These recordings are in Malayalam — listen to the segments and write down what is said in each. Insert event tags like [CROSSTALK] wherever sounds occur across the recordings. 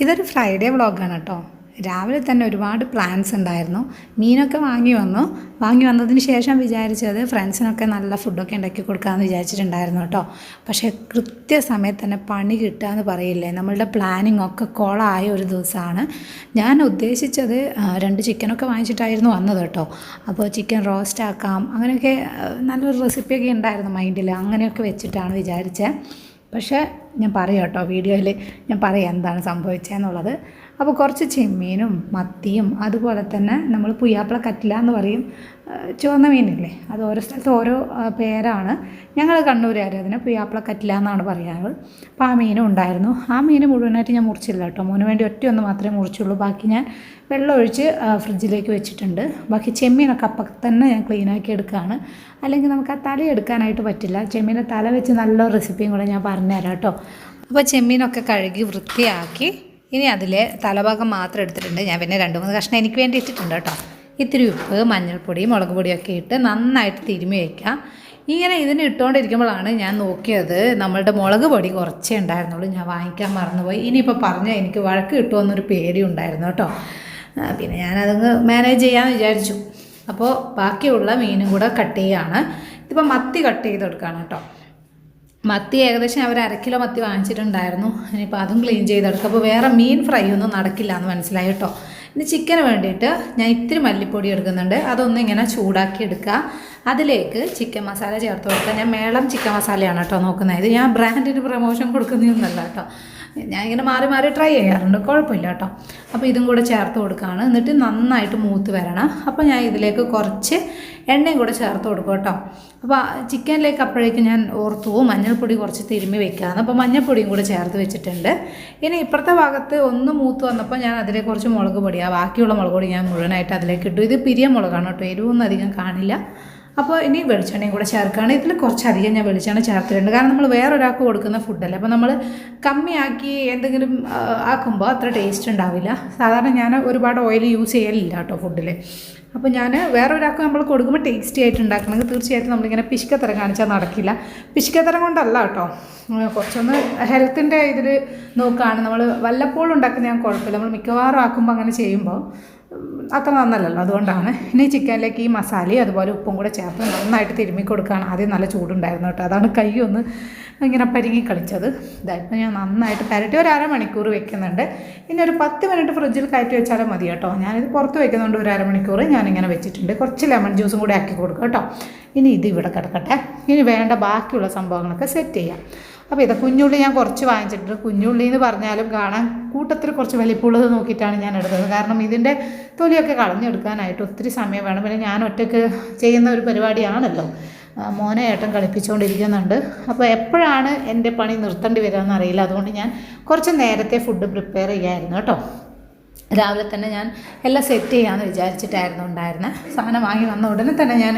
ഇതൊരു ഫ്രൈഡേ വ്ളോഗാണ് കേട്ടോ. രാവിലെ തന്നെ ഒരുപാട് പ്ലാൻസ് ഉണ്ടായിരുന്നു. മീനൊക്കെ വാങ്ങി വന്നു. വാങ്ങി വന്നതിന് ശേഷം വിചാരിച്ചത് ഫ്രണ്ട്സിനൊക്കെ നല്ല ഫുഡൊക്കെ ഉണ്ടാക്കി കൊടുക്കാമെന്ന് വിചാരിച്ചിട്ടുണ്ടായിരുന്നു കേട്ടോ. പക്ഷേ കൃത്യസമയത്ത് തന്നെ പണി കിട്ടുക എന്ന് പറയില്ലേ? നമ്മളുടെ പ്ലാനിങ് ഒക്കെ കോളായ ഒരു ദിവസമാണ്. ഞാൻ ഉദ്ദേശിച്ചത് രണ്ട് ചിക്കനൊക്കെ വാങ്ങിച്ചിട്ടായിരുന്നു വന്നത് കേട്ടോ. അപ്പോൾ ചിക്കൻ റോസ്റ്റ് ആക്കാം. അങ്ങനെയൊക്കെ നല്ലൊരു റെസിപ്പിയൊക്കെ ഉണ്ടായിരുന്നു മൈൻഡിൽ അങ്ങനെയൊക്കെ വെച്ചിട്ടാണ് വിചാരിച്ചത് പക്ഷേ ഞാൻ പറയാം കേട്ടോ വീഡിയോയിൽ ഞാൻ പറയാം എന്താണ് സംഭവിച്ചതെന്നുള്ളത്. അപ്പോൾ കുറച്ച് ചെമ്മീനും മത്തിയും അതുപോലെ തന്നെ നമ്മൾ പുയ്യാപ്പിള കറ്റില എന്ന് പറയും ചുവന്ന മീനില്ലേ? അത് ഓരോ സ്ഥലത്ത് ഓരോ പേരാണ്. ഞങ്ങൾ കണ്ണൂരുകാർ അതിന് പുയ്യാപ്പിള കറ്റില എന്നാണ് പറയാറ്. അപ്പോൾ ആ മീനും ഉണ്ടായിരുന്നു. ആ മീൻ മുഴുവനായിട്ട് ഞാൻ മുറിച്ചില്ല കേട്ടോ. മോന് വേണ്ടി ഒറ്റ ഒന്ന് മാത്രമേ മുറിച്ചുള്ളൂ. ബാക്കി ഞാൻ വെള്ളം ഒഴിച്ച് ഫ്രിഡ്ജിലേക്ക് വെച്ചിട്ടുണ്ട്. ബാക്കി ചെമ്മീനൊക്കെ അപ്പം തന്നെ ഞാൻ ക്ലീനാക്കി എടുക്കുകയാണ് അല്ലെങ്കിൽ നമുക്ക് ആ തല എടുക്കാനായിട്ട് പറ്റില്ല. ചെമ്മീന്റെ തല വെച്ച് നല്ല റെസിപ്പിയും കൂടെ ഞാൻ പറഞ്ഞുതരാം കേട്ടോ. അപ്പോൾ ചെമ്മീനൊക്കെ കഴുകി വൃത്തിയാക്കി ഇനി അതിൽ തലഭാഗം മാത്രം എടുത്തിട്ടുണ്ട്. ഞാൻ പിന്നെ രണ്ട് മൂന്ന് കഷ്ണം എനിക്ക് വേണ്ടി ഇട്ടിട്ടുണ്ട് കേട്ടോ. ഇത്തിരി ഉപ്പ് മഞ്ഞൾപ്പൊടി മുളക് പൊടിയൊക്കെ ഇട്ട് നന്നായിട്ട് തിരുമ്മി വയ്ക്കുക ഇങ്ങനെ ഇതിന് ഇട്ടുകൊണ്ടിരിക്കുമ്പോഴാണ് ഞാൻ നോക്കിയത് നമ്മളുടെ മുളക് പൊടി കുറച്ചേ ഉണ്ടായിരുന്നുള്ളൂ. ഞാൻ വാങ്ങിക്കാൻ മറന്നുപോയി. ഇനിയിപ്പോൾ പറഞ്ഞാൽ എനിക്ക് വഴക്ക് കിട്ടുമെന്നൊരു പേടി ഉണ്ടായിരുന്നു കേട്ടോ. പിന്നെ ഞാനതങ്ങ് മാനേജ് ചെയ്യാമെന്ന് വിചാരിച്ചു. അപ്പോൾ ബാക്കിയുള്ള മീനും കൂടെ കട്ട് ചെയ്യുകയാണ് ഇതിപ്പോൾ മത്തി കട്ട് ചെയ്ത് കൊടുക്കുകയാണ് കേട്ടോ. മത്തി ഏകദേശം അവർ അരക്കിലോ കിലോ മത്തി വാങ്ങിച്ചിട്ടുണ്ടായിരുന്നു. ഇനിയിപ്പോൾ അതും ക്ലീൻ ചെയ്തെടുക്കും. അപ്പോൾ വേറെ മീൻ ഫ്രൈ ഒന്നും നടക്കില്ല എന്ന് മനസ്സിലായി കേട്ടോ. ഇനി ചിക്കന് വേണ്ടിയിട്ട് ഞാൻ ഇത്തിരി മല്ലിപ്പൊടി എടുക്കുന്നുണ്ട്. അതൊന്നും ഇങ്ങനെ ചൂടാക്കി എടുക്കുക. അതിലേക്ക് ചിക്കൻ മസാല ചേർത്ത് കൊടുക്കുക. ഞാൻ മേളം ചിക്കൻ മസാലയാണ് കേട്ടോ നോക്കുന്നത്. ഇത് ഞാൻ ബ്രാൻഡിന് പ്രമോഷൻ കൊടുക്കുന്നതൊന്നുമല്ല കേട്ടോ. ഞാൻ ഇങ്ങനെ മാറി മാറി ട്രൈ ചെയ്യാറുണ്ട്. കുഴപ്പമില്ല കേട്ടോ. അപ്പോൾ ഇതും കൂടെ ചേർത്ത് കൊടുക്കുകയാണ് എന്നിട്ട് നന്നായിട്ട് മൂത്ത് വരണം. അപ്പോൾ ഞാൻ ഇതിലേക്ക് കുറച്ച് എണ്ണയും കൂടെ ചേർത്ത് കൊടുക്കും കേട്ടോ. അപ്പോൾ ചിക്കനിലേക്ക് അപ്പോഴേക്കും ഞാൻ ഓർത്തു മഞ്ഞൾപ്പൊടി കുറച്ച് തിരുമ്മി വെക്കാമെന്ന് അപ്പോൾ മഞ്ഞൾപ്പൊടിയും കൂടെ ചേർത്ത് വെച്ചിട്ടുണ്ട്. ഇനി ഇപ്പുറത്തെ ഭാഗത്ത് ഒന്ന് മൂത്ത് വന്നപ്പോൾ ഞാൻ അതിലേക്ക് കുറച്ച് മുളക് പൊടിയാണ് ബാക്കിയുള്ള മുളക് പൊടി ഞാൻ മുഴുവനായിട്ട് അതിലേക്ക് ഇട്ടു. ഇത് പിരിയ മുളകാണ് കേട്ടോ. എരിവൊന്നും അധികം കാണില്ല. അപ്പോൾ ഇനി വെളിച്ചെണ്ണയും കൂടെ ചേർക്കുകയാണ്. ഇതിൽ കുറച്ചധികം ഞാൻ വെളിച്ചെണ്ണ ചേർത്തിട്ടുണ്ട്. കാരണം നമ്മൾ വേറൊരാൾക്ക് കൊടുക്കുന്ന ഫുഡല്ലേ അപ്പോൾ നമ്മൾ കമ്മിയാക്കി എന്തെങ്കിലും ആക്കുമ്പോൾ അത്ര ടേസ്റ്റ് ഉണ്ടാവില്ല. സാധാരണ ഞാൻ ഒരുപാട് ഓയിൽ യൂസ് ചെയ്യലില്ല കേട്ടോ ഫുഡിൽ അപ്പോൾ ഞാൻ വേറൊരാൾക്ക് നമ്മൾ കൊടുക്കുമ്പോൾ ടേസ്റ്റി ആയിട്ട് ഉണ്ടാക്കണമെങ്കിൽ തീർച്ചയായിട്ടും നമ്മളിങ്ങനെ പിശുക്കത്തരം കാണിച്ചാൽ നടക്കില്ല. പിശുക്കത്തരം കൊണ്ടല്ല കേട്ടോ. കുറച്ചൊന്ന് ഹെൽത്തിന്റെ ഇതിൽ നോക്കുകയാണ് നമ്മൾ വല്ലപ്പോഴും ഉണ്ടാക്കുന്ന ഞാൻ കുഴപ്പമില്ല. നമ്മൾ മിക്കവാറും ആക്കുമ്പോൾ അങ്ങനെ ചെയ്യുമ്പോൾ അത്ര നന്നല്ലല്ലോ അതുകൊണ്ടാണ്. ഇനി ചിക്കനിലേക്ക് ഈ മസാലയും അതുപോലെ ഉപ്പും കൂടെ ചേർത്ത് നന്നായിട്ട് തിരുമ്മി കൊടുക്കുകയാണ്. ആദ്യം നല്ല ചൂടുണ്ടായിരുന്നു കേട്ടോ. അതാണ് കൈ ഒന്ന് ഇങ്ങനെ പരിങ്ങി കളിച്ചത്. ഇതായപ്പോൾ ഞാൻ നന്നായിട്ട് പരട്ടി ഒരു അരമണിക്കൂർ വെക്കുന്നുണ്ട്. ഇനി ഒരു പത്ത് മിനിറ്റ് ഫ്രിഡ്ജിൽ കയറ്റി വെച്ചാലും മതി കേട്ടോ. ഞാനിത് പുറത്ത് വെക്കുന്നുണ്ട് ഒരു അരമണിക്കൂർ ഞാനിങ്ങനെ വെച്ചിട്ടുണ്ട്. കുറച്ച് ലെമൺ ജ്യൂസും കൂടെ ആക്കി കൊടുക്കും കേട്ടോ. ഇനി ഇത് ഇവിടെ കിടക്കട്ടെ. ഇനി വേണ്ട ബാക്കിയുള്ള സംഭവങ്ങളൊക്കെ സെറ്റ് ചെയ്യാം. അപ്പോൾ ഇത് കുഞ്ഞുള്ളി ഞാൻ കുറച്ച് വാങ്ങിച്ചിട്ടുണ്ട്. കുഞ്ഞുള്ളി എന്ന് പറഞ്ഞാലും കാണാൻ കൂട്ടത്തിൽ കുറച്ച് വലിപ്പമുള്ളത് നോക്കിയിട്ടാണ് ഞാൻ എടുത്തത്. കാരണം ഇതിന്റെ തൊലിയൊക്കെ കളഞ്ഞെടുക്കാനായിട്ട് ഒത്തിരി സമയം വേണം. പിന്നെ ഞാൻ ഒറ്റയ്ക്ക് ചെയ്യുന്ന ഒരു പരിപാടിയാണല്ലോ. മോനെ ഏട്ടൻ കളിപ്പിച്ചുകൊണ്ടിരിക്കുന്നുണ്ട്. അപ്പോൾ എപ്പോഴാണ് എന്റെ പണി നിർത്തേണ്ടി വരിക എന്നറിയില്ല അതുകൊണ്ട് ഞാൻ കുറച്ച് നേരത്തെ ഫുഡ് പ്രിപ്പയർ ചെയ്യായിരുന്നു കേട്ടോ. രാവിലെ തന്നെ ഞാൻ എല്ലാം സെറ്റ് ചെയ്യാമെന്ന് വിചാരിച്ചിട്ടായിരുന്നു ഉണ്ടായിരുന്നത് സാധനം വാങ്ങി വന്ന ഉടനെ തന്നെ ഞാൻ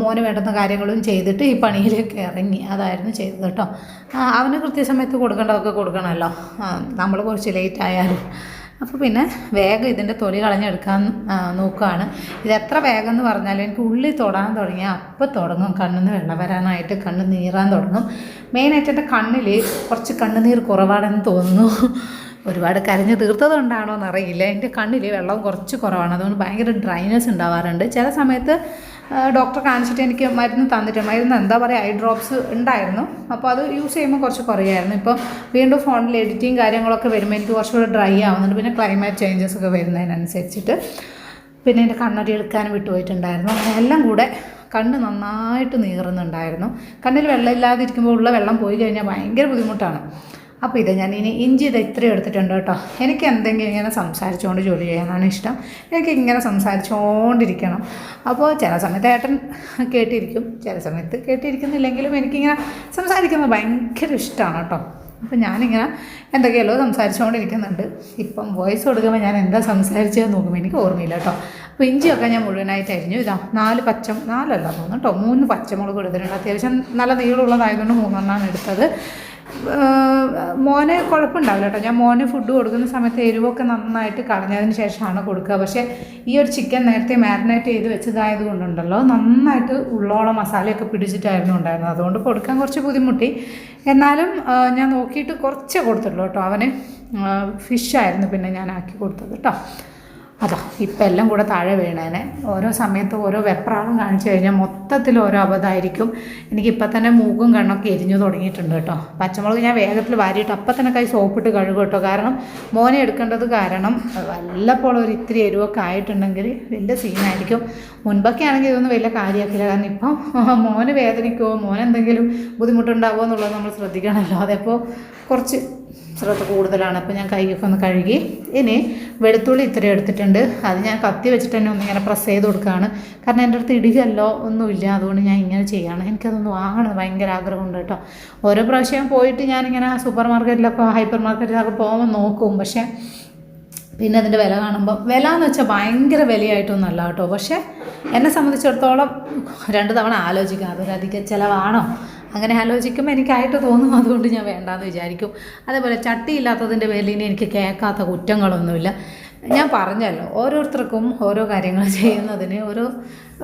മോന് വേണ്ടുന്ന കാര്യങ്ങളും ചെയ്തിട്ട് ഈ പണിയിലേക്ക് ഇറങ്ങി. അതായിരുന്നു ചെയ്തത് കേട്ടോ. അവന് കൃത്യസമയത്ത് കൊടുക്കേണ്ടതൊക്കെ കൊടുക്കണമല്ലോ. നമ്മൾ കുറച്ച് ലേറ്റ് ആയാലും. അപ്പോൾ പിന്നെ വേഗം ഇതിന്റെ തൊലി കളഞ്ഞെടുക്കാൻ നോക്കുകയാണ് ഇത് എത്ര വേഗം എന്ന് പറഞ്ഞാലും എനിക്ക് ഉള്ളിൽ തൊടാൻ തുടങ്ങിയാൽ അപ്പം തുടങ്ങും. കണ്ണിൽ നിന്ന് വെള്ളം വരാനായിട്ട് കണ്ണ് നീറാൻ തുടങ്ങും. മെയിനായിട്ട് എന്റെ കണ്ണിൽ കുറച്ച് കണ്ണുനീർ കുറവാണെന്ന് തോന്നുന്നു. ഒരുപാട് കരഞ്ഞ് തീർത്തതുകൊണ്ടാണോ എന്നറിയില്ല എന്റെ കണ്ണിൽ വെള്ളം കുറച്ച് കുറവാണ്. അതുകൊണ്ട് ഭയങ്കര ഡ്രൈനസ് ഉണ്ടാവാറുണ്ട്. ചില സമയത്ത് ഡോക്ടർ കാണിച്ചിട്ട് എനിക്ക് മരുന്ന് തന്നിട്ടുണ്ട് മരുന്ന് എന്താ പറയുക ഐ ഡ്രോപ്സ് ഉണ്ടായിരുന്നു. അപ്പോൾ അത് യൂസ് ചെയ്യുമ്പോൾ കുറച്ച് കുറയായിരുന്നു. ഇപ്പോൾ വീണ്ടും ഫോണിൽ എഡിറ്റിങ് കാര്യങ്ങളൊക്കെ വരുമ്പോൾ എനിക്ക് കുറച്ചുകൂടെ ഡ്രൈ ആവുന്നുണ്ട്. പിന്നെ ക്ലൈമറ്റ് ചേഞ്ചസ് ഒക്കെ വരുന്നതിനനുസരിച്ചിട്ട് പിന്നെ എന്റെ കണ്ണടി എടുക്കാനും വിട്ടുപോയിട്ടുണ്ടായിരുന്നു. അങ്ങനെ എല്ലാം കൂടെ കണ്ണ് നന്നായിട്ട് നീറുന്നുണ്ടായിരുന്നു. കണ്ണിൽ വെള്ളം ഇല്ലാതിരിക്കുമ്പോൾ ഉള്ള വെള്ളം പോയി കഴിഞ്ഞാൽ ഭയങ്കര ബുദ്ധിമുട്ടാണ്. അപ്പോൾ ഇത് ഞാൻ ഇനി ഇഞ്ചി ഇത് ഇത്രയും എടുത്തിട്ടുണ്ട് കേട്ടോ. എനിക്ക് എന്തെങ്കിലും ഇങ്ങനെ സംസാരിച്ചുകൊണ്ട് ജോലി ചെയ്യാനാണ് ഇഷ്ടം. എനിക്ക് ഇങ്ങനെ സംസാരിച്ചുകൊണ്ടിരിക്കണം അപ്പോൾ ചില സമയത്ത് ഏട്ടൻ കേട്ടിരിക്കും. ചില സമയത്ത് കേട്ടിരിക്കുന്നില്ലെങ്കിലും എനിക്കിങ്ങനെ സംസാരിക്കുന്നത് ഭയങ്കര ഇഷ്ടമാണ് കേട്ടോ. അപ്പോൾ ഞാനിങ്ങനെ എന്തൊക്കെയല്ലോ സംസാരിച്ചുകൊണ്ടിരിക്കുന്നുണ്ട് ഇപ്പം വോയിസ് കൊടുക്കുമ്പോൾ ഞാൻ എന്താ സംസാരിച്ചതെന്ന് നോക്കുമ്പോൾ എനിക്ക് ഓർമ്മയില്ല കേട്ടോ. അപ്പോൾ ഇഞ്ചിയൊക്കെ ഞാൻ മുഴുവനായിട്ട് അരിഞ്ഞു. ഇതാ നാല് പച്ച നാലല്ല തോന്നുന്നു കേട്ടോ. മൂന്ന് പച്ചമുളക് എടുത്തിട്ടുണ്ട്. അത്യാവശ്യം നല്ല നീളമുള്ളതായതുകൊണ്ട് മൂന്നെണ്ണമാണ് എടുത്തത്. മോനെ കുഴപ്പമുണ്ടാവില്ല കേട്ടോ. ഞാൻ മോനെ ഫുഡ് കൊടുക്കുന്ന സമയത്ത് എരിവൊക്കെ നന്നായിട്ട് കളഞ്ഞതിന് ശേഷമാണ് കൊടുക്കുക. പക്ഷേ ഈ ഒരു ചിക്കൻ നേരത്തെ മാരിനേറ്റ് ചെയ്ത് വെച്ചതായത് കൊണ്ടുണ്ടല്ലോ നന്നായിട്ട് ഉള്ളോളം മസാലയൊക്കെ പിടിച്ചിട്ടായിരുന്നു ഉണ്ടായിരുന്നത്. അതുകൊണ്ട് കൊടുക്കാൻ കുറച്ച് ബുദ്ധിമുട്ടി. എന്നാലും ഞാൻ നോക്കിയിട്ട് കുറച്ചേ കൊടുത്തുള്ളൂ കേട്ടോ. അവന് ഫിഷായിരുന്നു പിന്നെ ഞാൻ ആക്കി കൊടുത്തത് കേട്ടോ. അതാ ഇപ്പം എല്ലാം കൂടെ താഴെ വീണേനെ. ഓരോ സമയത്ത് ഓരോ വെപ്രാളം കാണിച്ചു കഴിഞ്ഞാൽ മൊത്തത്തിൽ ഓരോ അബദ്ധമായിരിക്കും. എനിക്കിപ്പം തന്നെ മൂക്കും കണ്ണൊക്കെ എരിഞ്ഞു തുടങ്ങിയിട്ടുണ്ട് കേട്ടോ. പച്ചമുളക് ഞാൻ വേഗത്തിൽ വാരിയിട്ട് അപ്പം തന്നെ കൈ സോപ്പിട്ട് കഴുകും കേട്ടോ. കാരണം മോനെ എടുക്കേണ്ടത് കാരണം വല്ലപ്പോഴും ഒരു ഇത്തിരി എരിവൊക്കെ ആയിട്ടുണ്ടെങ്കിൽ വലിയ സീനായിരിക്കും. മുൻപൊക്കെ ആണെങ്കിൽ ഇതൊന്നും വലിയ കാര്യമാക്കില്ല കാരണം ഇപ്പം മോന് വേദനിക്കുമോ മോനെന്തെങ്കിലും ബുദ്ധിമുട്ടുണ്ടാവുമോ എന്നുള്ളത് നമ്മൾ ശ്രദ്ധിക്കണമല്ലോ. അതിപ്പോൾ കുറച്ച് ശ്രദ്ധ കൂടുതലാണ്. അപ്പോൾ ഞാൻ കൈയൊക്കെ ഒന്ന് കഴുകി. ഇനി വെളുത്തുള്ളി ഇത്രയും എടുത്തിട്ടുണ്ട്. അത് ഞാൻ കത്തി വെച്ചിട്ട് തന്നെ ഒന്നിങ്ങനെ പ്രസ് ചെയ്ത് കൊടുക്കുകയാണ് കാരണം എന്റെ അടുത്ത് ഇടുകയല്ലോ ഒന്നുമില്ല. അതുകൊണ്ട് ഞാൻ ഇങ്ങനെ ചെയ്യുകയാണ് എനിക്കതൊന്ന് വാങ്ങണം. ഭയങ്കര ആഗ്രഹമുണ്ട് കേട്ടോ. ഓരോ പ്രാവശ്യം പോയിട്ട് ഞാനിങ്ങനെ സൂപ്പർ മാർക്കറ്റിലൊക്കെ ഹൈപ്പർ മാർക്കറ്റിലൊക്കെ പോകുമ്പോൾ നോക്കും. പക്ഷേ പിന്നെ അതിന്റെ വില കാണുമ്പോൾ വില എന്ന് വെച്ചാൽ ഭയങ്കര വിലയായിട്ടൊന്നും അല്ല കേട്ടോ. പക്ഷേ എന്നെ സംബന്ധിച്ചിടത്തോളം രണ്ട് തവണ ആലോചിക്കാം. അതൊരധിക ചിലവാണോ? അങ്ങനെ ആലോചിക്കുമ്പോൾ എനിക്കായിട്ട് തോന്നും അതുകൊണ്ട് ഞാൻ വേണ്ടാന്ന് വിചാരിക്കും. അതേപോലെ ചട്ടിയില്ലാത്തതിന്റെ പേരിൽ ഇനി എനിക്ക് കേൾക്കാത്ത കുറ്റങ്ങളൊന്നുമില്ല. ഞാൻ പറഞ്ഞല്ലോ ഓരോരുത്തർക്കും ഓരോ കാര്യങ്ങൾ ചെയ്യുന്നതിന് ഓരോ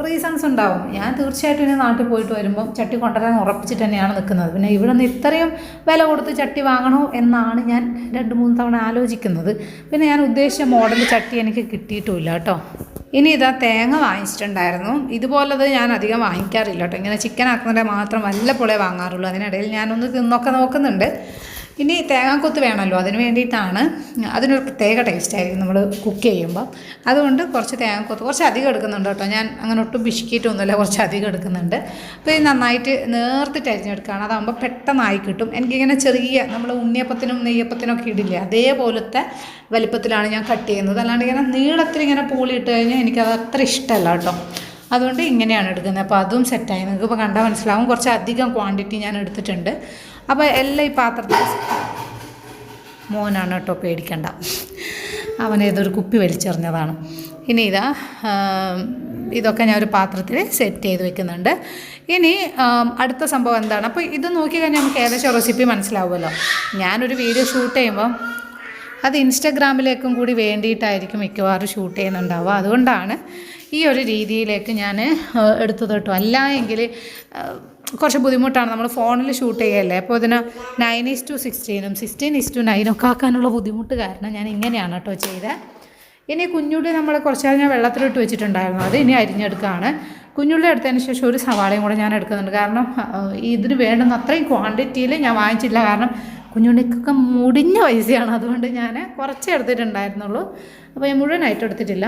റീസൺസ് ഉണ്ടാവും. ഞാൻ തീർച്ചയായിട്ടും ഇനി നാട്ടിൽ പോയിട്ട് വരുമ്പം ചട്ടി കൊണ്ടുവരാൻ ഉറപ്പിച്ചിട്ട് തന്നെയാണ് നിൽക്കുന്നത്. പിന്നെ ഇവിടെ നിന്ന് ഇത്രയും വില കൊടുത്ത് ചട്ടി വാങ്ങണോ എന്നാണ് ഞാൻ രണ്ട് മൂന്ന് തവണ ആലോചിക്കുന്നത്. പിന്നെ ഞാൻ ഉദ്ദേശിച്ച മോഡൽ ചട്ടി എനിക്ക് കിട്ടിയിട്ടുമില്ല കേട്ടോ. ഇനി ഇതാ തേങ്ങ വാങ്ങിച്ചിട്ടുണ്ടായിരുന്നു. ഇതുപോലത് ഞാൻ അധികം വാങ്ങിക്കാറില്ല കേട്ടോ. ഇങ്ങനെ ചിക്കൻ ആക്കുന്നതിന്റെ മാത്രം വല്ലപ്പോഴേ വാങ്ങാറുള്ളൂ. അതിനിടയിൽ ഞാനൊന്ന് തിന്നൊക്കെ നോക്കുന്നുണ്ട്. ഇനി തേങ്ങാക്കൊത്ത് വേണമല്ലോ അതിന് വേണ്ടിയിട്ടാണ് അതിനൊരു പ്രത്യേക ടേസ്റ്റ് ആയിരിക്കും നമ്മൾ കുക്ക് ചെയ്യുമ്പോൾ അതുകൊണ്ട് കുറച്ച് തേങ്ങാക്കൊത്ത് കുറച്ച് അധികം എടുക്കുന്നുണ്ട് കേട്ടോ. ഞാൻ അങ്ങനെ ഒട്ടും ബിസ്ക്കറ്റൊന്നുമില്ല കുറച്ച് അധികം എടുക്കുന്നുണ്ട്. അപ്പോൾ ഇത് നന്നായിട്ട് നേർത്തിട്ട് അരിഞ്ഞെടുക്കുകയാണ്. അതാകുമ്പോൾ പെട്ടെന്നായി കിട്ടും. എനിക്കിങ്ങനെ ചെറിയ നമ്മൾ ഉണ്ണിയപ്പത്തിനും നെയ്യപ്പത്തിനും ഒക്കെ ഇടില്ലേ അതേപോലത്തെ വലിപ്പത്തിലാണ് ഞാൻ കട്ട് ചെയ്യുന്നത്. അല്ലാണ്ട് ഇങ്ങനെ നീളത്തിൽ ഇങ്ങനെ പൂളിയിട്ട് കഴിഞ്ഞാൽ എനിക്കത് അത്ര ഇഷ്ടമല്ല കേട്ടോ. അതുകൊണ്ട് ഇങ്ങനെയാണ് എടുക്കുന്നത്. അപ്പോൾ അതും സെറ്റായി നിങ്ങൾക്ക് ഇപ്പോൾ കണ്ടാൽ മനസ്സിലാവും. കുറച്ച് അധികം ക്വാണ്ടിറ്റി ഞാൻ എടുത്തിട്ടുണ്ട്. അപ്പോൾ എല്ലാം ഈ പാത്രത്തിൽ മോനാണ് കേട്ടോ പേടിക്കണ്ട. അവൻ ഏതൊരു കുപ്പി വലിച്ചെറിഞ്ഞതാണ്. ഇനി ഇതാ ഇതൊക്കെ ഞാൻ ഒരു പാത്രത്തിൽ സെറ്റ് ചെയ്ത് വെക്കുന്നുണ്ട്. ഇനി അടുത്ത സംഭവം എന്താണ്? അപ്പോൾ ഇത് നോക്കി കഴിഞ്ഞാൽ നമുക്ക് ഏകദേശം റെസിപ്പി മനസ്സിലാവുമല്ലോ. ഞാനൊരു വീഡിയോ ഷൂട്ട് ചെയ്യുമ്പം അത് ഇൻസ്റ്റഗ്രാമിലേക്കും കൂടി വേണ്ടിയിട്ടായിരിക്കും മിക്കവാറും ഷൂട്ട് ചെയ്യുന്നുണ്ടാവുക. അതുകൊണ്ടാണ് ഈ ഒരു രീതിയിലേക്ക് ഞാൻ എടുത്തത് കേട്ടോ. അല്ല എങ്കിൽ കുറച്ച് ബുദ്ധിമുട്ടാണ്. നമ്മൾ ഫോണിൽ ഷൂട്ട് ചെയ്യല്ലേ? അപ്പോൾ ഇതിന് നയൻ ഈസ് ടു സിക്സ്റ്റീനും സിക്സ്റ്റീൻ ഈസ് ടു നയനും ഒക്കെ ആക്കാനുള്ള ബുദ്ധിമുട്ട് കാരണം ഞാൻ ഇങ്ങനെയാണ് കേട്ടോ ചെയ്തത് ഇനി കുഞ്ഞുള്ളി നമ്മൾ കുറച്ച് നേരം ഞാൻ വെള്ളത്തിലിട്ട് വെച്ചിട്ടുണ്ടായിരുന്നു. അത് ഇനി അരിഞ്ഞെടുക്കുകയാണ് കുഞ്ഞുള്ളി എടുത്തതിന് ശേഷം ഒരു സവാളയും കൂടെ ഞാൻ എടുക്കുന്നുണ്ട്. കാരണം ഇതിന് വേണ്ടുന്ന അത്രയും ക്വാണ്ടിറ്റിയിൽ ഞാൻ വാങ്ങിച്ചില്ല കാരണം കുഞ്ഞുണ്ണിക്കൊക്കെ മുടിഞ്ഞ പൈസയാണ്. അതുകൊണ്ട് ഞാൻ കുറച്ചേ എടുത്തിട്ടുണ്ടായിരുന്നുള്ളൂ. അപ്പോൾ ഞാൻ മുഴുവനായിട്ട് എടുത്തിട്ടില്ല.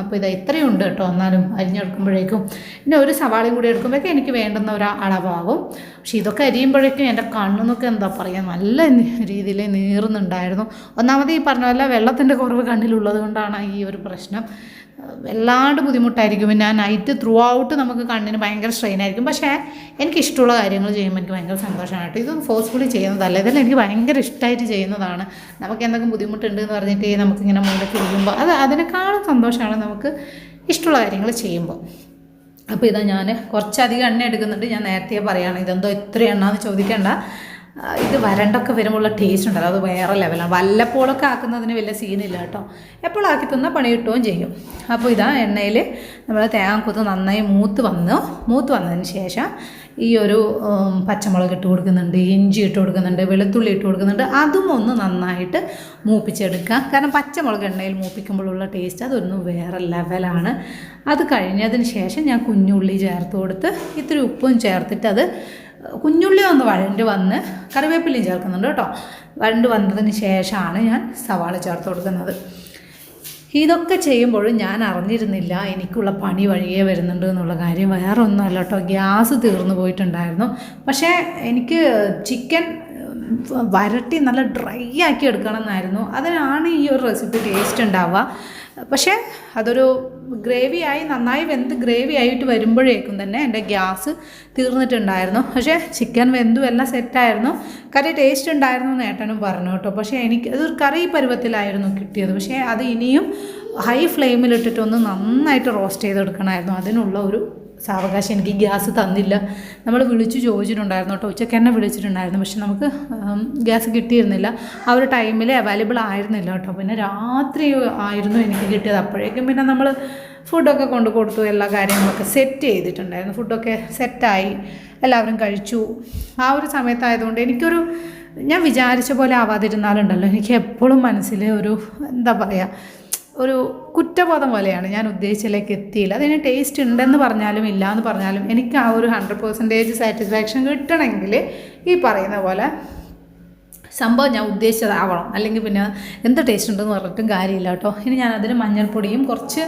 അപ്പോൾ ഇത് ഇത്രയും ഉണ്ട് കേട്ടോ. എന്നാലും അരിഞ്ഞെടുക്കുമ്പോഴേക്കും പിന്നെ ഒരു സവാളയും കൂടി എടുക്കുമ്പോഴേക്കും എനിക്ക് വേണ്ടുന്ന ഒരു അളവാകും. പക്ഷേ ഇതൊക്കെ അരിയുമ്പോഴേക്കും എന്റെ കണ്ണെന്നൊക്കെ എന്താ പറയുക നല്ല രീതിയിൽ നീറുന്നുണ്ടായിരുന്നു. ഒന്നാമത് ഈ പറഞ്ഞ പോലെ വെള്ളത്തിന്റെ കുറവ് കണ്ണിലുള്ളത് കൊണ്ടാണ് ഈ ഒരു പ്രശ്നം. വല്ലാണ്ട് ബുദ്ധിമുട്ടായിരിക്കും. പിന്നെ ആ നൈറ്റ് ത്രൂ ഔട്ട് നമുക്ക് കണ്ണിന് ഭയങ്കര സ്ട്രെയിൻ ആയിരിക്കും. പക്ഷേ എനിക്ക് ഇഷ്ടമുള്ള കാര്യങ്ങൾ ചെയ്യുമ്പോൾ എനിക്ക് ഭയങ്കര സന്തോഷമാണ് കേട്ടോ. ഇതൊന്നും ഫോഴ്സ്ഫുള്ളി ചെയ്യുന്നതല്ല. ഇതെല്ലാം എനിക്ക് ഭയങ്കര ഇഷ്ടമായിട്ട് ചെയ്യുന്നതാണ്. നമുക്ക് എന്തെങ്കിലും ബുദ്ധിമുട്ടുണ്ട് എന്ന് പറഞ്ഞിട്ട് നമുക്കിങ്ങനെ മുകളിലേക്ക് ഇരിക്കുമ്പോൾ അത് അതിനേക്കാളും സന്തോഷമാണ് നമുക്ക് ഇഷ്ടമുള്ള കാര്യങ്ങൾ ചെയ്യുമ്പോൾ. അപ്പോൾ ഇതാ ഞാൻ കുറച്ചധികം എണ്ണ എടുക്കുന്നുണ്ട്. ഞാൻ നേരത്തെ പറയുകയാണ് ഇതെന്തോ ഇത്ര എണ്ണ എന്ന് ചോദിക്കേണ്ട. ഇത് വരണ്ടൊക്കെ വരുമ്പോഴുള്ള ടേസ്റ്റ് ഉണ്ടല്ലോ അത് വേറെ ലെവലാണ് വല്ലപ്പോഴൊക്കെ ആക്കുന്നതിന് വലിയ സീനില്ല കേട്ടോ. എപ്പോഴാക്കി തന്നാൽ പണി കിട്ടുകയും ചെയ്യും. അപ്പോൾ ഇതാ എണ്ണയിൽ നമ്മൾ തേങ്ങാക്കൊത്ത് നന്നായി മൂത്ത് വന്നു. മൂത്ത് വന്നതിന് ശേഷം ഈ ഒരു പച്ചമുളക് ഇട്ട് കൊടുക്കുന്നുണ്ട് ഇഞ്ചി ഇട്ട് കൊടുക്കുന്നുണ്ട് വെളുത്തുള്ളി ഇട്ട് കൊടുക്കുന്നുണ്ട്. അതും ഒന്ന് നന്നായിട്ട് മൂപ്പിച്ചെടുക്കുക. കാരണം പച്ചമുളക് എണ്ണയിൽ മൂപ്പിക്കുമ്പോഴുള്ള ടേസ്റ്റ് അതൊന്നും വേറെ ലെവലാണ് അത് കഴിഞ്ഞതിന് ശേഷം ഞാൻ കുഞ്ഞുള്ളി ചേർത്ത് കൊടുത്ത് ഇത്തിരി ഉപ്പും ചേർത്തിട്ട് അത് കുഞ്ഞുള്ളി ഒന്ന് വഴണ്ട് വന്ന് കറിവേപ്പിലയും ചേർക്കുന്നുണ്ട് കേട്ടോ. വഴണ്ട് വന്നതിന് ശേഷമാണ് ഞാൻ സവാള ചേർത്ത് കൊടുക്കുന്നത്. ഇതൊക്കെ ചെയ്യുമ്പോഴും ഞാൻ അറിഞ്ഞിരുന്നില്ല എനിക്കുള്ള പണി വഴിയേ വരുന്നുണ്ട് എന്നുള്ള കാര്യം. വേറെ ഒന്നുമല്ല കേട്ടോ. ഗ്യാസ് തീർന്നു പോയിട്ടുണ്ടായിരുന്നു. പക്ഷേ എനിക്ക് ചിക്കൻ വരട്ടി നല്ല ഡ്രൈ ആക്കി എടുക്കണം എന്നായിരുന്നു അതിനാണ് ഈ ഒരു റെസിപ്പി ടേസ്റ്റ് ഉണ്ടാവുക. പക്ഷേ അതൊരു ഗ്രേവി ആയി നന്നായി വെന്ത് ഗ്രേവി ആയിട്ട് വരുമ്പോഴേക്കും തന്നെ എന്റെ ഗ്യാസ് തീർന്നിട്ടുണ്ടായിരുന്നു. പക്ഷേ ചിക്കൻ വെന്തു എല്ലാം സെറ്റായിരുന്നു കറി ടേസ്റ്റ് ഉണ്ടായിരുന്നു എന്ന് ഏട്ടനും പറഞ്ഞു കേട്ടോ. പക്ഷേ എനിക്ക് അതൊരു കറി പരുവത്തിലായിരുന്നു കിട്ടിയത്. പക്ഷേ അത് ഇനിയും ഹൈ ഫ്ലെയിമിലിട്ടിട്ടൊന്ന് നന്നായിട്ട് റോസ്റ്റ് ചെയ്തെടുക്കണമായിരുന്നു. അതിനുള്ള ഒരു സാവകാശം എനിക്ക് ഗ്യാസ് തന്നില്ല. നമ്മൾ വിളിച്ചു ചോദിച്ചിട്ടുണ്ടായിരുന്നു കേട്ടോ. ഉച്ചയ്ക്ക് തന്നെ വിളിച്ചിട്ടുണ്ടായിരുന്നു. പക്ഷെ നമുക്ക് ഗ്യാസ് കിട്ടിയിരുന്നില്ല. ആ ഒരു ടൈമിൽ അവൈലബിൾ ആയിരുന്നില്ല കേട്ടോ. പിന്നെ രാത്രി ആയിരുന്നു എനിക്ക് കിട്ടിയത്. അപ്പോഴേക്കും പിന്നെ നമ്മൾ ഫുഡൊക്കെ കൊണ്ട് കൊടുത്തു. എല്ലാ കാര്യങ്ങളൊക്കെ സെറ്റ് ചെയ്തിട്ടുണ്ടായിരുന്നു. ഫുഡൊക്കെ സെറ്റായി എല്ലാവരും കഴിച്ചു. ആ ഒരു സമയത്തായതുകൊണ്ട് എനിക്കൊരു ഞാൻ വിചാരിച്ച പോലെ ആവാതിരുന്നാലുണ്ടല്ലോ. എനിക്ക് എപ്പോഴും മനസ്സിൽ ഒരു എന്താ പറയുക ഒരു കുറ്റബോധം പോലെയാണ് ഞാൻ ഉദ്ദേശിച്ചിലേക്ക് എത്തിയില്ല. അതിന് ടേസ്റ്റ് ഉണ്ടെന്ന് പറഞ്ഞാലും ഇല്ല എന്ന് പറഞ്ഞാലും എനിക്ക് ആ ഒരു ഹൺഡ്രഡ് പെർസെന്റേജ് സാറ്റിസ്ഫാക്ഷൻ കിട്ടണമെങ്കിൽ ഈ പറയുന്ന പോലെ സംഭവം ഞാൻ ഉദ്ദേശിച്ചതാവണം. അല്ലെങ്കിൽ പിന്നെ എന്ത് ടേസ്റ്റ് ഉണ്ടെന്ന് പറഞ്ഞിട്ടും കാര്യമില്ല കേട്ടോ. ഇനി ഞാൻ അതിന് മഞ്ഞൾപ്പൊടിയും കുറച്ച്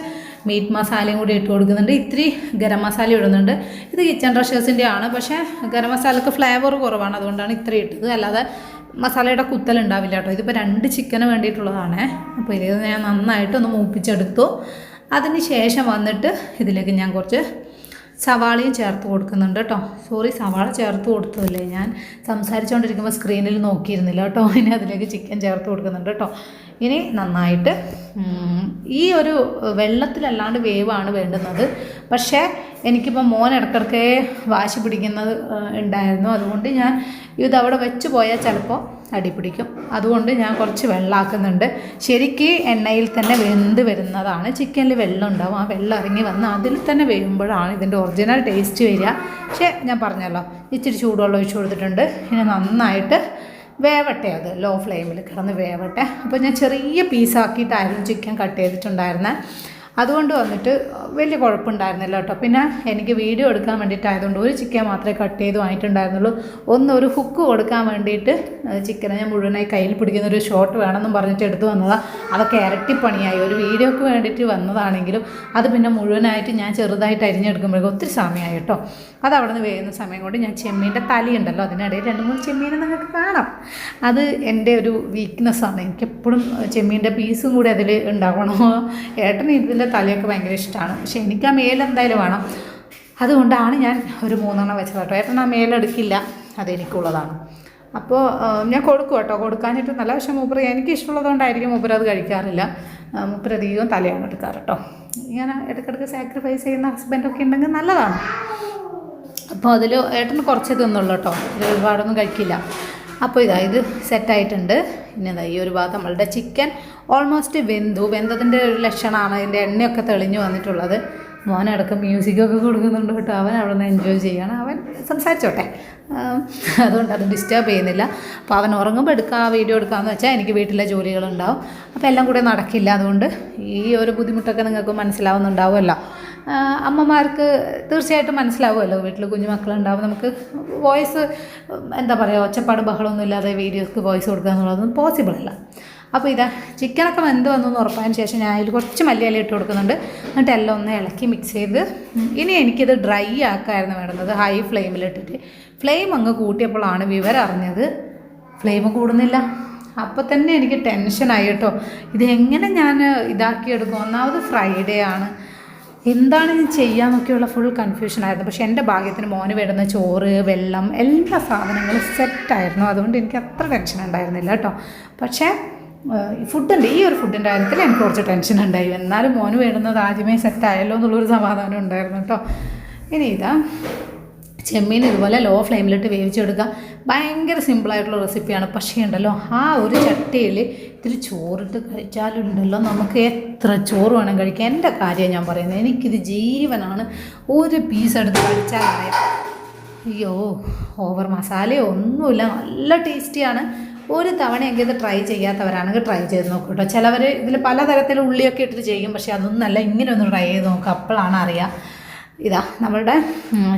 മീറ്റ് മസാലയും കൂടി ഇട്ട് കൊടുക്കുന്നുണ്ട്. ഇത്തിരി ഗരം മസാല ഇടുന്നുണ്ട്. ഇത് കിച്ചൺ റഷേഴ്സിന്റെ ആണ് പക്ഷേ ഗരം മസാലക്ക് ഫ്ലേവർ കുറവാണ്. അതുകൊണ്ടാണ് ഇത്ര ഇട്ടത്. അല്ലാതെ മസാലയുടെ കുത്തലുണ്ടാവില്ല കേട്ടോ ഇതിപ്പോൾ രണ്ട് ചിക്കന് വേണ്ടിയിട്ടുള്ളതാണ്. അപ്പോൾ ഇത് ഞാൻ നന്നായിട്ട് ഒന്ന് മൂപ്പിച്ചെടുത്തു. അതിന് ശേഷം വന്നിട്ട് ഇതിലേക്ക് ഞാൻ കുറച്ച് സവാളയും ചേർത്ത് കൊടുക്കുന്നുണ്ട് കേട്ടോ. സോറി സവാള ചേർത്ത് കൊടുത്തതല്ലേ ഞാൻ. സംസാരിച്ചുകൊണ്ടിരിക്കുമ്പോൾ സ്ക്രീനിൽ നോക്കിയിരുന്നില്ല കേട്ടോ. [LAUGHS] ഇനി അതിലേക്ക് ചിക്കൻ ചേർത്ത് കൊടുക്കുന്നുണ്ട് കേട്ടോ. ഇനി നന്നായിട്ട് ഈ ഒരു വെള്ളത്തിലല്ലാണ്ട് വേവാണ് വേണ്ടുന്നത്. പക്ഷേ എനിക്കിപ്പോൾ മോൻ ഇടക്കിടക്കേ വാശി പിടിക്കുന്നത് ഉണ്ടായിരുന്നു. അതുകൊണ്ട് ഞാൻ ഇതവിടെ വെച്ച് പോയാൽ ചിലപ്പോൾ അടി പിടിക്കും. അതുകൊണ്ട് ഞാൻ കുറച്ച് വെള്ളമാക്കുന്നുണ്ട് ശരിക്ക് എണ്ണയിൽ തന്നെ വെന്ത് വരുന്നതാണ്. ചിക്കനിൽ വെള്ളം ഉണ്ടാവും ആ വെള്ളം ഇറങ്ങി വന്ന് അതിൽ തന്നെ വേകുമ്പോഴാണ് ഇതിന്റെ ഒറിജിനൽ ടേസ്റ്റ് വരിക. പക്ഷേ ഞാൻ പറഞ്ഞല്ലോ ഇച്ചിരി ചൂടുവെള്ളം ഒഴിച്ചു കൊടുത്തിട്ടുണ്ട്. ഇനി നന്നായിട്ട് വേവട്ടെ അത്. ലോ ഫ്ലെയിമിൽ കിടന്ന് വേവട്ടെ. അപ്പോൾ ഞാൻ ചെറിയ പീസാക്കിയിട്ടായിരുന്നു ചിക്കൻ കട്ട് ചെയ്തിട്ടുണ്ടായിരുന്നത്. അതുകൊണ്ട് വന്നിട്ട് വലിയ കുഴപ്പമുണ്ടായിരുന്നില്ല കേട്ടോ. പിന്നെ എനിക്ക് വീഡിയോ എടുക്കാൻ വേണ്ടിയിട്ടായതുകൊണ്ട് ഒരു ചിക്കൻ മാത്രമേ കട്ട് ചെയ്ത് വാങ്ങിയിട്ടുണ്ടായിരുന്നുള്ളൂ. ഒന്ന് ഒരു ഹുക്ക് കൊടുക്കാൻ വേണ്ടിയിട്ട് ചിക്കനെ ഞാൻ മുഴുവനായി കയ്യിൽ പിടിക്കുന്ന ഒരു ഷോട്ട് വേണമെന്നും പറഞ്ഞിട്ട് എടുത്തു വന്നതാണ് അതൊക്കെ ഇരട്ടിപ്പണിയായി. ഒരു വീഡിയോക്ക് വേണ്ടിയിട്ട് വന്നതാണെങ്കിലും അത് പിന്നെ മുഴുവനായിട്ട് ഞാൻ ചെറുതായിട്ട് അരിഞ്ഞെടുക്കുമ്പോഴേക്കും ഒത്തിരി സമയമായി കേട്ടോ. അത് അവിടെ നിന്ന് വേകുന്ന സമയം കൊണ്ട് ഞാൻ ചെമ്മീന്റെ തലയുണ്ടല്ലോ അതിനിടയിൽ രണ്ട് മൂന്ന് ചെമ്മീനെ നിങ്ങൾക്ക് കാണാം. അത് എന്റെ ഒരു വീക്ക്നെസ്സാണ് എനിക്കെപ്പോഴും ചെമ്മീന്റെ പീസും കൂടി അതിൽ ഉണ്ടാവണം? ഏട്ടൻ ഇതിന്റെ തലയൊക്കെ ഭയങ്കര ഇഷ്ടമാണ് പക്ഷേ എനിക്ക് ആ മേലെന്തായാലും വേണം. അതുകൊണ്ടാണ് ഞാൻ ഒരു മൂന്നെണ്ണം വെച്ചത് കേട്ടോ. ഏട്ടൻ ആ മേലെടുക്കില്ല അതെനിക്കുള്ളതാണ് അപ്പോൾ ഞാൻ കൊടുക്കും കേട്ടോ. കൊടുക്കാനായിട്ട് നല്ല പക്ഷേ മൂപ്പർ എനിക്ക് ഇഷ്ടമുള്ളതുകൊണ്ടായിരിക്കും മൂപ്പർ അത് കഴിക്കാറില്ല. മൂപ്പർ അധികവും തലയാണ് എടുക്കാറ് കേട്ടോ. ഇങ്ങനെ ഇടയ്ക്കിടയ്ക്ക് സാക്രിഫൈസ് ചെയ്യുന്ന ഹസ്ബൻഡൊക്കെ ഉണ്ടെങ്കിൽ നല്ലതാണ്. അപ്പോൾ അതിൽ ഏട്ടന് കുറച്ച് തിന്നുള്ളൂ കേട്ടോ. ഒരുപാടൊന്നും കഴിക്കില്ല. അപ്പോൾ ഇതാ ഇത് സെറ്റായിട്ടുണ്ട് ഇനി ഇതാ ഈ ഒരു ഭാഗത്ത് നമ്മളുടെ ചിക്കൻ ഓൾമോസ്റ്റ് വെന്തു. വെന്തതിന്റെ ഒരു ലക്ഷണമാണ് അതിന്റെ എണ്ണയൊക്കെ തെളിഞ്ഞു വന്നിട്ടുള്ളത്. മോനടക്കം മ്യൂസിക്കൊക്കെ കൊടുക്കുന്നുണ്ട് കേട്ടോ. അവൻ അവിടെ നിന്ന് എൻജോയ് ചെയ്യണം. അവൻ സംസാരിച്ചോട്ടെ. അതുകൊണ്ട് അത് ഡിസ്റ്റർബ് ചെയ്യുന്നില്ല. അപ്പോൾ അവൻ ഉറങ്ങുമ്പോൾ എടുക്കുക വീഡിയോ എടുക്കാമെന്ന് വെച്ചാൽ എനിക്ക് വീട്ടിലെ ജോലികളുണ്ടാവും. അപ്പോൾ എല്ലാം കൂടെ നടക്കില്ല. അതുകൊണ്ട് ഈ ഒരു ബുദ്ധിമുട്ടൊക്കെ നിങ്ങൾക്ക് മനസ്സിലാവുന്നുണ്ടാവുമല്ലോ. അമ്മമാർക്ക് തീർച്ചയായിട്ടും മനസ്സിലാവുമല്ലോ വീട്ടിൽ കുഞ്ഞു മക്കളുണ്ടാവും നമുക്ക് വോയിസ് എന്താ പറയുക ഒച്ചപ്പാട് ബഹളമൊന്നും ഇല്ലാതെ വീഡിയോക്ക് വോയിസ് കൊടുക്കുക എന്നുള്ളതൊന്നും പോസിബിൾ അല്ല. അപ്പോൾ ഇതാ ചിക്കനൊക്കെ വെന്ത് വന്നു എന്ന് ഉറപ്പായതിന് ശേഷം ഞാൻ അതിൽ കുറച്ച് മല്ലിയില ഇട്ട് കൊടുക്കുന്നുണ്ട്. എന്നിട്ട് എല്ലാം ഒന്ന് ഇളക്കി മിക്സ് ചെയ്ത് ഇനി എനിക്കിത് ഡ്രൈ ആക്കായിരുന്നു വേണ്ടത് ഹൈ ഫ്ലെയിമിലിട്ടിട്ട് ഫ്ലെയിം അങ്ങ് കൂട്ടിയപ്പോഴാണ് വിവരം അറിഞ്ഞത് ഫ്ലെയിം കൂടുന്നില്ല. അപ്പോൾ തന്നെ എനിക്ക് ടെൻഷനായി കേട്ടോ. ഇത് എങ്ങനെ ഞാൻ ഇതാക്കിയെടുക്കും? ഒന്നാമത് ഫ്രൈഡേ ആണ്. എന്താണ് ഞാൻ ചെയ്യാന്നൊക്കെയുള്ള ഫുൾ കൺഫ്യൂഷനായിരുന്നു പക്ഷെ എന്റെ ഭാഗ്യത്തിന് മോന് വിടുന്ന ചോറ് വെള്ളം എല്ലാ സാധനങ്ങളും സെറ്റായിരുന്നു അതുകൊണ്ട് എനിക്ക് അത്ര ടെൻഷൻ ഉണ്ടായിരുന്നില്ല കേട്ടോ. പക്ഷേ ഫുഡിന്റെ ഈ ഒരു ഫുഡിന്റെ കാര്യത്തിൽ എനിക്ക് കുറച്ച് ടെൻഷൻ ഉണ്ടായി. എന്നാലും മോന് വേണ്ടുന്നത് ആദ്യമേ സെറ്റായല്ലോ എന്നുള്ളൊരു സമാധാനം ഉണ്ടായിരുന്നു കേട്ടോ. ഇനി ഇതാ. ചെമ്മീൻ ഇതുപോലെ ലോ ഫ്ലെയിമിലിട്ട് വേവിച്ചെടുക്കുക. ഭയങ്കര സിമ്പിളായിട്ടുള്ള റെസിപ്പിയാണ് പക്ഷേ ഉണ്ടല്ലോ ആ ഒരു ചട്ടിയിൽ ഇത്തിരി ചോറിട്ട് കഴിച്ചാലുണ്ടല്ലോ നമുക്ക് എത്ര ചോറ് വേണം കഴിക്കാം എന്റെ കാര്യം ഞാൻ പറയുന്നത് എനിക്കിത് ജീവനാണ്. ഒരു പീസ് എടുത്ത് കഴിച്ചാൽ അറിയാം അയ്യോ ഓവർ മസാലയോ ഒന്നുമില്ല നല്ല ടേസ്റ്റിയാണ് ഒരു തവണയെങ്കിൽ ഇത് ട്രൈ ചെയ്യാത്തവരാണെങ്കിൽ ട്രൈ ചെയ്ത് നോക്കൂ കേട്ടോ. ചിലവർ ഇതിൽ പലതരത്തിലുള്ള ഉള്ളിയൊക്കെ ഇട്ടിട്ട് ചെയ്യും പക്ഷേ അതൊന്നല്ല ഇങ്ങനെ ഒന്ന് ട്രൈ ചെയ്ത് നോക്കുക അപ്പോഴാണ് അറിയുക. ഇതാ നമ്മളുടെ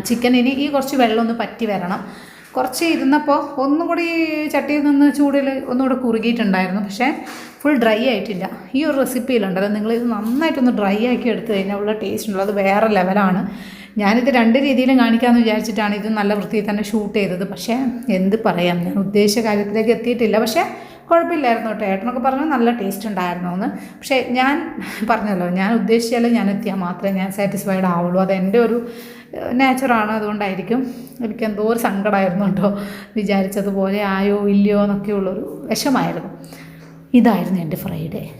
ചിക്കൻ ഇനി ഈ കുറച്ച് വെള്ളം ഒന്ന് പറ്റി വരണം. കുറച്ച് ഇരുന്നപ്പോൾ ഒന്നും കൂടി ചട്ടിയിൽ നിന്ന് ചൂടിൽ ഒന്നുകൂടെ കുറുകിയിട്ടുണ്ടായിരുന്നു. പക്ഷേ ഫുൾ ഡ്രൈ ആയിട്ടില്ല. ഈ ഒരു റെസിപ്പിയിലുണ്ടല്ലോ നിങ്ങൾ ഇത് നന്നായിട്ടൊന്ന് ഡ്രൈ ആക്കി എടുത്തു കഴിഞ്ഞാൽ ഉള്ള ടേസ്റ്റ് ഉള്ളത് വേറെ ലെവലാണ് ഞാനിത് രണ്ട് രീതിയിലും കാണിക്കാമെന്ന് വിചാരിച്ചിട്ടാണ് ഇത് നല്ല വൃത്തിയിൽ തന്നെ ഷൂട്ട് ചെയ്തത്. പക്ഷേ എന്ത് പറയാം? ഞാൻ ഉദ്ദേശിച്ച കാര്യത്തിലേക്ക് എത്തിയിട്ടില്ല. പക്ഷേ കുഴപ്പമില്ലായിരുന്നു കേട്ടോ. ഏട്ടനൊക്കെ പറഞ്ഞു നല്ല ടേസ്റ്റ് ഉണ്ടായിരുന്നു എന്ന്. പക്ഷേ ഞാൻ പറഞ്ഞല്ലോ ഞാൻ ഉദ്ദേശിച്ചാലും ഞാൻ എത്തിയാൽ മാത്രമേ ഞാൻ സാറ്റിസ്ഫൈഡ് ആവുള്ളൂ. അത് എന്റെ ഒരു നേച്ചറാണ് അതുകൊണ്ടായിരിക്കും എനിക്ക് എന്തോ ഒരു സങ്കടമായിരുന്നു കേട്ടോ. വിചാരിച്ചതുപോലെ ആയോ ഇല്ലയോ എന്നൊക്കെയുള്ളൊരു വിഷമായിരുന്നു. ഇതായിരുന്നു എന്റെ ഫ്രൈഡേ